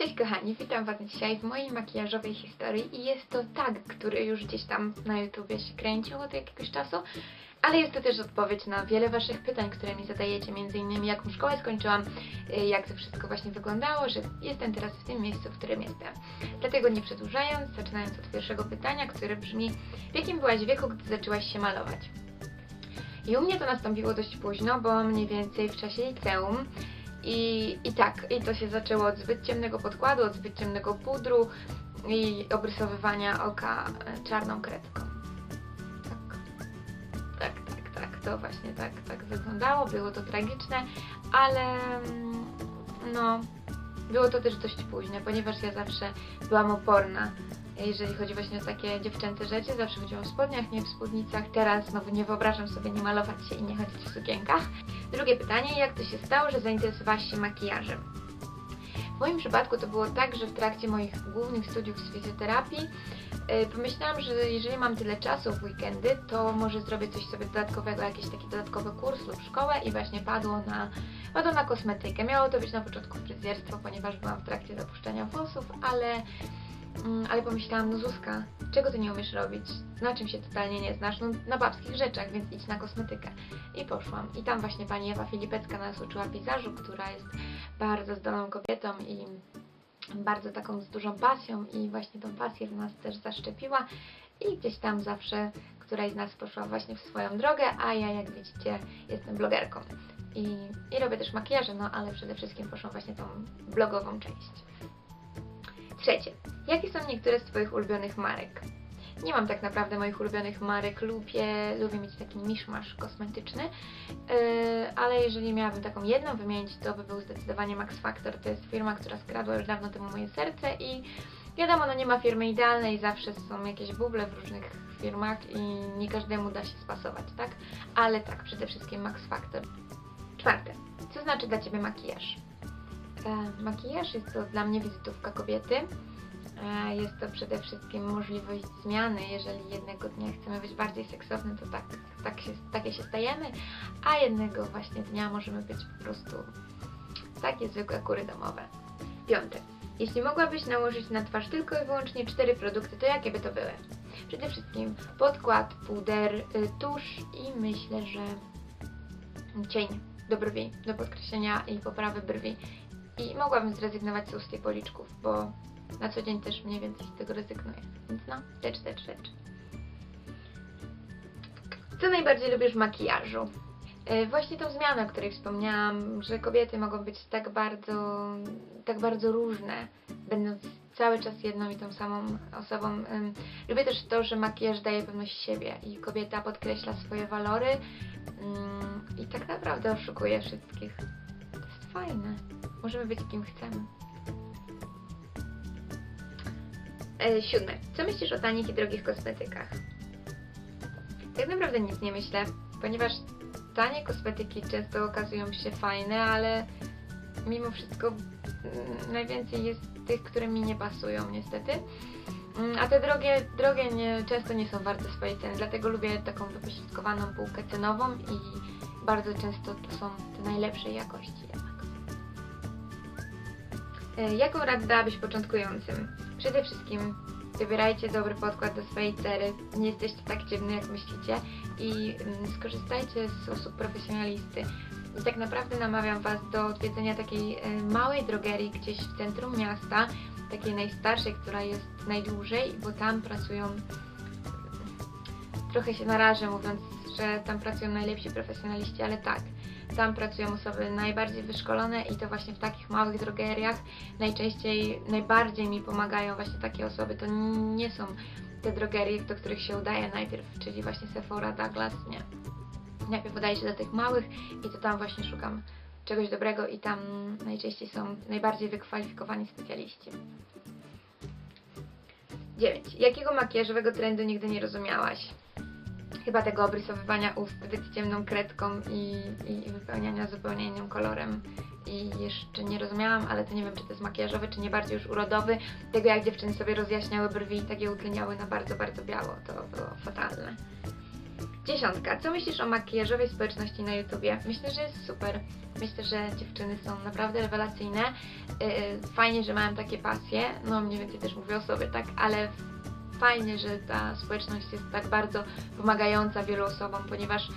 Cześć kochani, witam Was dzisiaj w mojej makijażowej historii i jest to tag, który już gdzieś tam na YouTubie się kręcił od jakiegoś czasu, ale jest to też odpowiedź na wiele Waszych pytań, które mi zadajecie, między innymi jaką szkołę skończyłam, y, jak to wszystko właśnie wyglądało, że jestem teraz w tym miejscu, w którym jestem. Dlatego nie przedłużając, zaczynając od pierwszego pytania, które brzmi, w jakim byłaś wieku, gdy zaczęłaś się malować? I u mnie to nastąpiło dość późno, bo mniej więcej w czasie liceum. I, I tak, i to się zaczęło od zbyt ciemnego podkładu, od zbyt ciemnego pudru i obrysowywania oka e, czarną kredką. Tak, tak, tak, tak, to właśnie tak, tak wyglądało, było to tragiczne, ale mm, no, było to też dość późno, ponieważ ja zawsze byłam oporna, jeżeli chodzi właśnie o takie dziewczęce rzeczy, zawsze chodziłam w spodniach, nie w spódnicach, teraz znowu nie wyobrażam sobie nie malować się i nie chodzić w sukienkach. Drugie pytanie, jak to się stało, że zainteresowałaś się makijażem? W moim przypadku to było tak, że w trakcie moich głównych studiów z fizjoterapii yy, pomyślałam, że jeżeli mam tyle czasu w weekendy, to może zrobię coś sobie dodatkowego, jakiś taki dodatkowy kurs lub szkołę i właśnie padło na, padło na kosmetykę. Miało to być na początku fryzjerstwo, ponieważ byłam w trakcie zapuszczenia włosów, ale ale pomyślałam, no Zuzka, czego ty nie umiesz robić? Na czym się totalnie nie znasz? No na babskich rzeczach, więc idź na kosmetykę. I poszłam. I tam właśnie pani Ewa Filipecka nas uczyła pisażu, która jest bardzo zdolną kobietą i bardzo taką z dużą pasją i właśnie tą pasję w nas też zaszczepiła i gdzieś tam zawsze któraś z nas poszła właśnie w swoją drogę, a ja jak widzicie jestem blogerką i, i robię też makijaże, no ale przede wszystkim poszłam właśnie tą blogową część. Trzecie. Jakie są niektóre z Twoich ulubionych marek? Nie mam tak naprawdę moich ulubionych marek, lubię, lubię mieć taki miszmasz kosmetyczny, yy, ale jeżeli miałabym taką jedną wymienić, to by był zdecydowanie Max Factor. To jest firma, która skradła już dawno temu moje serce i wiadomo, no nie ma firmy idealnej, zawsze są jakieś buble w różnych firmach i nie każdemu da się spasować, tak? Ale tak, przede wszystkim Max Factor. Czwarte. Co znaczy dla Ciebie makijaż? E, makijaż jest to dla mnie wizytówka kobiety. E, Jest to przede wszystkim możliwość zmiany. Jeżeli jednego dnia chcemy być bardziej seksownym, to tak, tak się, takie się stajemy, a jednego właśnie dnia możemy być po prostu takie zwykłe kury domowe. Piąte. Jeśli mogłabyś nałożyć na twarz tylko i wyłącznie cztery produkty, to jakie by to były? Przede wszystkim podkład, puder, y, tusz i myślę, że cień do brwi, do podkreślenia i poprawy brwi. I mogłabym zrezygnować z ust i policzków, bo na co dzień też mniej więcej z tego rezygnuję. Więc no, te cztery rzeczy. Co najbardziej lubisz w makijażu? E, Właśnie tą zmianę, o której wspomniałam, że kobiety mogą być tak bardzo, tak bardzo różne, będąc cały czas jedną i tą samą osobą. Lubię też to, że makijaż daje pewność siebie i kobieta podkreśla swoje walory i tak naprawdę oszukuje wszystkich. To jest fajne. Możemy być kim chcemy. E, siódme. Co myślisz o tanich i drogich kosmetykach? Tak naprawdę nic nie myślę, ponieważ tanie kosmetyki często okazują się fajne, ale mimo wszystko mm, najwięcej jest tych, które mi nie pasują niestety. Mm, A te drogie, drogie nie, często nie są warte swojej ceny, dlatego lubię taką wypośrodkowaną półkę cenową i bardzo często to są te najlepszej jakości Jaką radę dałabyś początkującym? Przede wszystkim wybierajcie dobry podkład do swojej cery, nie jesteście tak ciemny jak myślicie i mm, skorzystajcie z usług profesjonalisty. I tak naprawdę namawiam Was do odwiedzenia takiej e, małej drogerii gdzieś w centrum miasta, takiej najstarszej, która jest najdłużej, bo tam pracują, trochę się narażę mówiąc, że tam pracują najlepsi profesjonaliści, ale tak, tam pracują osoby najbardziej wyszkolone i to właśnie w takich małych drogeriach najczęściej, najbardziej mi pomagają właśnie takie osoby. To nie są te drogerie, do których się udaje najpierw, czyli właśnie Sephora, Douglas, nie. Najpierw udaję się do tych małych i to tam właśnie szukam czegoś dobrego i tam najczęściej są najbardziej wykwalifikowani specjaliści. 9. Jakiego makijażowego trendu nigdy nie rozumiałaś? Chyba tego obrysowywania ust zbyt ciemną kredką i, i wypełniania zupełnie innym kolorem. I jeszcze nie rozumiałam, ale to nie wiem, czy to jest makijażowy, czy nie bardziej już urodowy. Tego jak dziewczyny sobie rozjaśniały brwi i tak je utleniały na bardzo, bardzo biało. To było fatalne. Dziesiątka. Co myślisz o makijażowej społeczności na YouTubie? Myślę, że jest super. Myślę, że dziewczyny są naprawdę rewelacyjne. Yy, Fajnie, że mają takie pasje. No, mniej więcej też mówię o sobie, tak? Ale fajnie, że ta społeczność jest tak bardzo pomagająca wielu osobom, ponieważ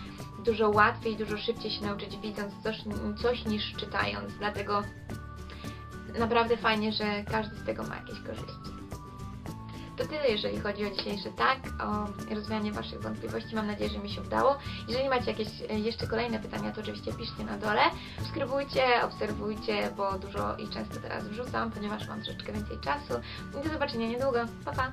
dużo łatwiej, dużo szybciej się nauczyć widząc coś, coś niż czytając. Dlatego naprawdę fajnie, że każdy z tego ma jakieś korzyści. To tyle, jeżeli chodzi o dzisiejszy tak, o rozwianie Waszych wątpliwości. Mam nadzieję, że mi się udało. Jeżeli macie jakieś e, jeszcze kolejne pytania, to oczywiście piszcie na dole. Subskrybujcie, obserwujcie, bo dużo i często teraz wrzucam, ponieważ mam troszeczkę więcej czasu. Do zobaczenia niedługo. Pa, pa!